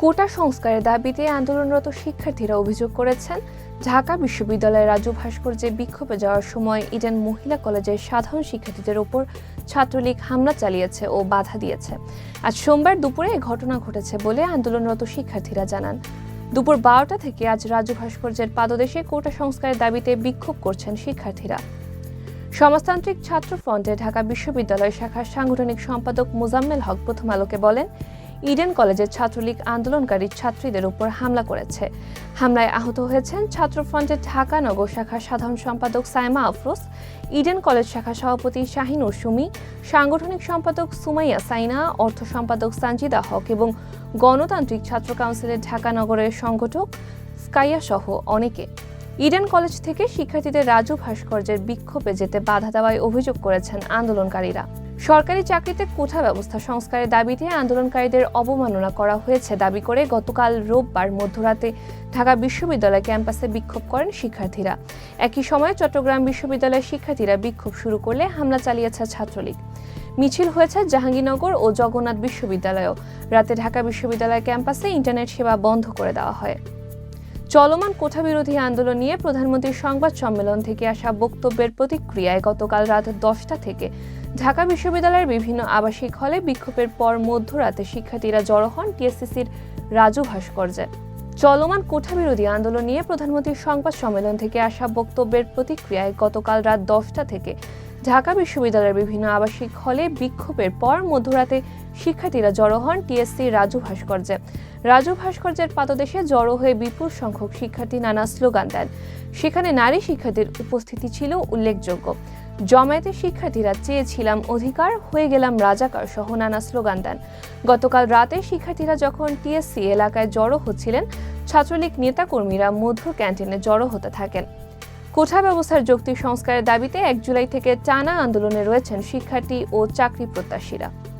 কোটা সংস্কারের দাবিতে আন্দোলনরত শিক্ষার্থীরা অভিযোগ করেছেন, ঢাকা বিশ্ববিদ্যালয়ের রাজু ভাস্কর্যে বিক্ষোভে যাওয়ার সময় ইডেন মহিলা কলেজের সাধারণ শিক্ষার্থীদের ওপর ছাত্রলীগ হামলা চালিয়েছে ও বাধা দিয়েছে। আজ সোমবার দুপুরে এ ঘটনা ঘটেছে বলে আন্দোলনরত শিক্ষার্থীরা জানান। দুপুর বারোটা থেকে আজ রাজু ভাস্কর্যের পাদদেশে কোটা সংস্কারের দাবিতে বিক্ষোভ করছেন শিক্ষার্থীরা। সমাজতান্ত্রিক ছাত্র ফ্রন্টে ঢাকা বিশ্ববিদ্যালয় শাখার সাংগঠনিক সম্পাদক মোজাম্মেল হক প্রথম আলোকে বলেন ইডেন কলেজের ছাত্রলীগ আন্দোলনকারী ছাত্রীদের উপর হামলা করেছে। হামলায় আহত হয়েছেন ছাত্রফ্রন্টের ঢাকা নগর শাখার সাধারণ সম্পাদক সাইমা আফরোজ, ইডেন কলেজ শাখা সভাপতি শাহিনুর সুমি, সাংগঠনিক সম্পাদক সুমাইয়া সাইনা, অর্থ সম্পাদক সানজিদা হক এবং গণতান্ত্রিক ছাত্র কাউন্সিলের ঢাকা নগরের সংগঠক স্কাইয়া সহ অনেকে। ইডেন কলেজ থেকে শিক্ষার্থীদের রাজু ভাস্কর্যের বিক্ষোভে যেতে বাধা দেওয়ায় অভিযোগ করেছেন আন্দোলনকারীরা। সরকারি চাকরিতে কোঠা ব্যবস্থা সংস্কারের দাবিতে আন্দোলনকারীদের অবমাননা করা হয়েছে। দাবি করে গতকাল রোববার মধ্যরাতে ঢাকা বিশ্ববিদ্যালয় ক্যাম্পাসে বিক্ষোভ করেন শিক্ষার্থীরা। একই সময়ে চট্টগ্রাম বিশ্ববিদ্যালয়ের শিক্ষার্থীরা বিক্ষোভ শুরু করলে হামলা চালিয়েছে ছাত্রলীগ। মিছিল হয়েছে জাহাঙ্গীরনগর ও জগন্নাথ বিশ্ববিদ্যালয়েও। রাতে ঢাকা বিশ্ববিদ্যালয় ক্যাম্পাসে ইন্টারনেট সেবা বন্ধ করে দেওয়া হয়। চলমান কোঠা বিরোধী আন্দোলন নিয়ে প্রধানমন্ত্রীর সংবাদ সম্মেলন থেকে আসা বক্তব্যের প্রতিক্রিয়ায় গতকাল রাত দশটা থেকে ঢাকা বিশ্ববিদ্যালয়ের বিভিন্ন আবাসিক হলে বিক্ষোভের পর মধ্যরাতে শিক্ষার্থীরা জড়ো হন টিএসসিসির রাজু ভাস্কর্যে। চলমান কোঠা বিরোধী আন্দোলন নিয়ে প্রধানমন্ত্রীর সংবাদ সম্মেলন থেকে আসা বক্তব্যের প্রতিক্রিয়ায় গতকাল রাত দশটা থেকে ঢাকা বিশ্ববিদ্যালয়ের বিভিন্ন আবাসিক হলে বিক্ষোভের পর মধ্যরাতে শিক্ষার্থীরা জড়ো হন টিএসসি রাজু ভাস্কর্যে। রাজু ভাস্কর্যের পাদদেশে জড়ো হয়ে বিপুল সংখ্যক শিক্ষার্থী নানা স্লোগান দেন। সেখানে নারী শিক্ষার্থীর উপস্থিতি ছিল উল্লেখযোগ্য। জমায়েতের শিক্ষার্থীরা চেয়েছিলাম অধিকার, হয়ে গেলাম রাজাকার সহ নানা স্লোগান দেন। গতকাল রাতে শিক্ষার্থীরা যখন টিএসসি এলাকায় জড়ো হচ্ছিলেন, ছাত্রলীগ নেতাকর্মীরা মধ্য ক্যান্টিনে জড়ো হতে থাকেন। কোঠা ব্যবস্থার যৌক্তিক সংস্কারের দাবিতে এক জুলাই থেকে টানা আন্দোলনে রয়েছেন শিক্ষার্থী ও চাকরি প্রত্যাশীরা।